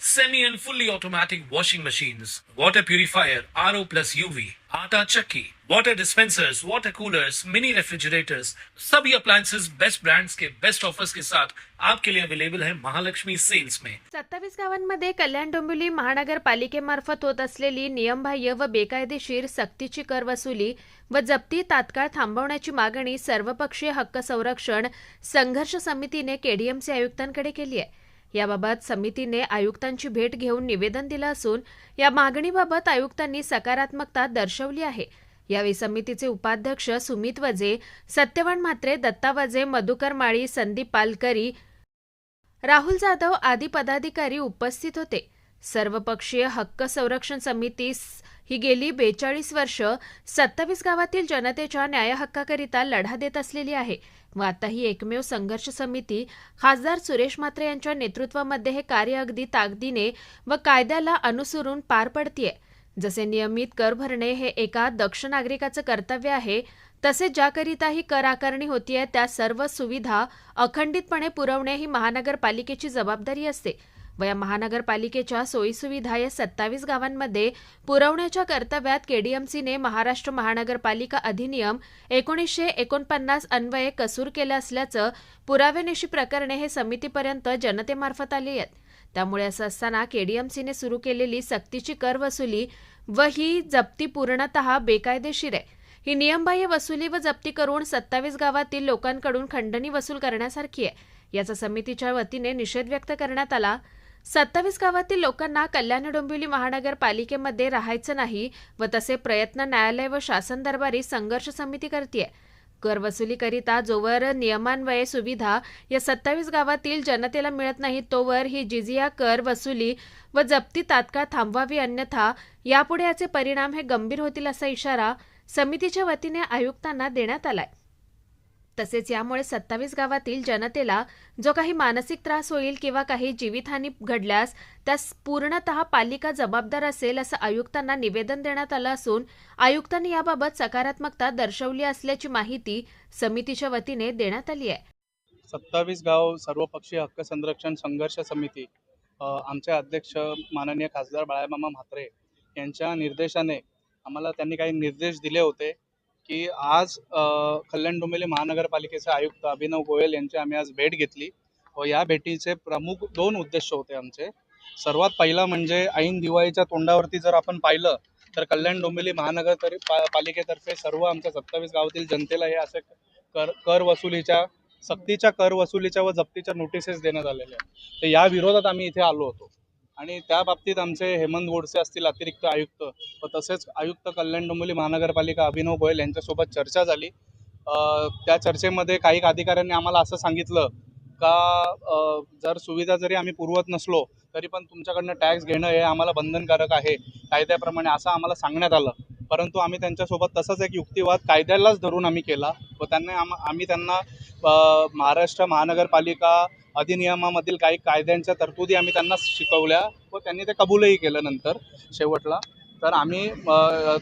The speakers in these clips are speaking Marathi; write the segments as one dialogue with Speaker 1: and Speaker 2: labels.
Speaker 1: semi and fully automatic washing machines, water purifier, RO plus UV, आटा चक्की, water dispensers, water coolers, mini refrigerators, सभी appliances बेस्ट ब्रांड्स के बेस्ट ऑफर्स के साथ आपके लिए अवेलेबल है महालक्ष्मी सेल्स में
Speaker 2: सत्तावीस गावांमध्ये कल्याण डोंबिवली महानगरपालिकेमार्फत होत असलेली नियमबाह्य व बेकायदेशीर सक्तीची कर वसुली व जप्ती तात्काळ थांबवण्याची मागणी सर्वपक्षीय हक्क संरक्षण संघर्ष समितीने केडीएमसी आयुक्तांकडे केली आहे. याबाबत समितीने आयुक्तांची भेट घेऊन निवेदन दिलं असून या मागणीबाबत आयुक्तांनी सकारात्मकता दर्शवली आहे. यावेळी समितीचे उपाध्यक्ष सुमित वजे सत्यवान म्हात्रे दत्ता वजे मधुकर माळी संदीप पालकरी राहुल जाधव आदी पदाधिकारी उपस्थित होते. सर्वपक्षीय हक्क संरक्षण समिती ही गेली बेचाळीस वर्ष सत्तावीस गावातील जनतेच्या न्यायहक्काकरिता लढा देत असलेली आहे. व आता ही एकमेव संघर्ष समिती खासदार सुरेश म्हात्रे यांच्या नेतृत्वामध्ये हे कार्य अगदी ताकदीने व कायद्याला अनुसरून पार पडतीये. जसे नियमित कर भरणे हे एका दक्ष नागरिकाचं कर्तव्य आहे तसेच ज्याकरिता ही कर आकारणी होतीये त्या सर्व सुविधा अखंडितपणे पुरवणे ही महानगरपालिकेची जबाबदारी असते. व या महानगरपालिकेच्या सोयीसुविधा या सत्तावीस गावांमध्ये पुरवण्याच्या कर्तव्यात केडीएमसीने महाराष्ट्र महानगरपालिका अधिनियम एकोणीसशे एकोणपन्नास अन्वये कसूर केलं असल्याचं पुराव्यानिशी प्रकरणे हे समितीपर्यंत जनतेमार्फत आली आहेत. त्यामुळे असं असताना केडीएमसीने सुरू केलेली सक्तीची कर वसुली व ही जप्ती पूर्णतः बेकायदेशीर आहे. ही नियमबाह्य वसुली व जप्ती करून सत्तावीस गावातील लोकांकडून खंडणी वसूल करण्यासारखी आहे. याचा समितीच्या वतीने निषेध व्यक्त करण्यात आला. सत्तावीस गावातील लोकांना कल्याण डोंबिवली महानगरपालिकेमध्ये राहायचं नाही व तसे प्रयत्न न्यायालय व शासन दरबारी संघर्ष समिती करते कर वसुलीकरिता जोवर नियमान्वये सुविधा या सत्तावीस गावातील जनतेला मिळत नाही तोवर ही जिजिया कर वसुली व जप्ती तात्काळ थांबवावी अन्यथा यापुढे याचे परिणाम हे गंभीर होतील असा इशारा समितीच्या वतीने आयुक्तांना देण्यात आलाय. तसेच यामुळे सत्तावीस गावातील जनतेला जो काही मानसिक त्रास होईल किंवा काही जीवितहानी घडल्यास त्यास पूर्णतः पालिका जबाबदार असेल असं आयुक्तांना निवेदन देण्यात आलं असून आयुक्तांनी याबाबत सकारात्मकता दर्शवली असल्याची माहिती समितीच्या वतीने देण्यात आली आहे.
Speaker 3: सत्तावीस गाव सर्वपक्षीय हक्क संरक्षण संघर्ष समिती आमचे अध्यक्ष माननीय खासदार बाळामामा म्हात्रे यांच्या निर्देशाने आम्हाला त्यांनी काही निर्देश दिले होते. की आज कल्याण डोंबिवली महानगरपालिकेचे आयुक्त अभिनव गोयल यांची आम्ही आज भेट घेतली व या भेटीचे प्रमुख दोन उद्देश होते आमचे. सर्वात पहिला म्हणजे ऐन दिवाळीच्या तोंडावरती जर आपण पाहिलं तर कल्याण डोंबिवली महानगर तरी पा पालिकेतर्फे सर्व आमच्या सत्तावीस गावातील जनतेला हे असे कर कर वसुलीच्या सक्तीच्या कर वसुलीच्या व जप्तीच्या नोटिसेस देण्यात आलेल्या आहेत. तर या विरोधात आम्ही इथे आलो होतो. आणि त्या बाबतीत आमचे हेमंत गोडसे असतील अतिरिक्त आयुक्त व तसेच आयुक्त कल्याण डोंबिवली महानगरपालिका अभिनव गोयल यांच्यासोबत चर्चा झाली. त्या चर्चेमध्ये काही अधिकाऱ्यांनी आम्हाला असं सांगितलं का जर सुविधा जरी आम्ही पुरवत नसलो तरी पण तुमच्याकडनं टॅक्स घेणं हे आम्हाला बंधनकारक आहे. कायद्याप्रमाणे असं आम्हाला सांगण्यात आलं. परंतु आम्ही त्यांच्यासोबत तसंच एक युक्तिवाद कायद्यालाच धरून आम्ही केला व त्यांना आम आम्ही त्यांना महाराष्ट्र महानगरपालिका अधिनियमामधील काही कायद्यांच्या तरतुदी आम्ही त्यांना शिकवल्या व त्यांनी ते कबूलही केलं नंतर शेवटला. तर आम्ही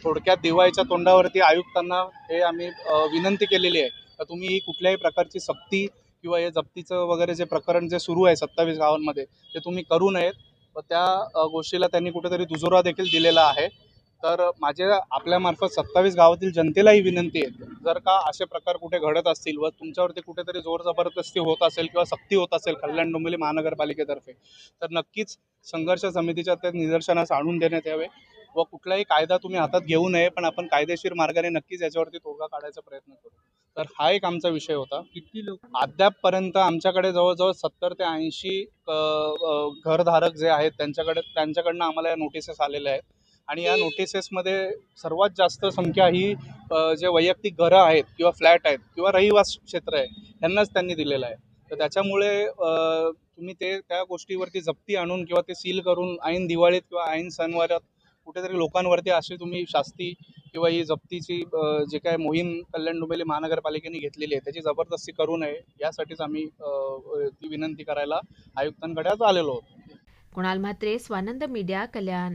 Speaker 3: थोडक्यात दिवाळीच्या तोंडावरती आयुक्तांना हे आम्ही विनंती केलेली आहे. तर तुम्ही ही कुठल्याही प्रकारची सक्ती किंवा हे जप्तीचं वगैरे जे प्रकरण जे सुरू आहे सत्तावीस गावांमध्ये ते तुम्ही करू नयेत व त्या गोष्टीला त्यांनी कुठेतरी दुजोरा देखील दिलेला आहे. तर माझ्या आपल्यामार्फत सत्तावीस गावातील जनतेलाही विनंती आहे जर का असे प्रकार कुठे घडत असतील व तुमच्यावरती कुठेतरी जोर जबरदस्ती होत असेल किंवा सक्ती होत असेल कल्याण डोंबिवली महानगरपालिकेतर्फे तर नक्कीच संघर्ष समितीच्या ते निदर्शनास आणून देण्यात यावे व कुठलाही कायदा तुम्ही हातात घेऊ नये पण आपण कायदेशीर मार्गाने नक्कीच याच्यावरती तोडगा काढायचा प्रयत्न करू. तर हा एक आमचा विषय होता.
Speaker 4: किती लोक?
Speaker 3: अद्यापपर्यंत आमच्याकडे जवळजवळ सत्तर ते ऐंशी घरधारक जे आहेत त्यांच्याकडे त्यांच्याकडनं आम्हाला या नोटिसेस आलेल्या आहेत. आणि या नोटिसेसमध्ये सर्वात जास्त संख्या ही जे वैयक्तिक घरं आहेत किंवा फ्लॅट आहेत किंवा रहिवास क्षेत्र आहे त्यांनाच त्यांनी दिलेलं आहे. तर त्याच्यामुळे तुम्ही ते त्या गोष्टीवरती जप्ती आणून किंवा ते सील करून ऐन दिवाळीत किंवा ऐन सणवारात कुठेतरी लोकांवरती अशी तुम्ही शास्ती किंवा ही जप्तीची जे काय मोहीम कल्याण डोंबिवली महानगरपालिकेने घेतलेली आहे त्याची जबरदस्ती करू नये यासाठीच आम्ही ती विनंती करायला आयुक्तांकडे आज आलेलो होतो
Speaker 2: कुणाल म्हात्रे स्वानंद मीडिया कल्याण.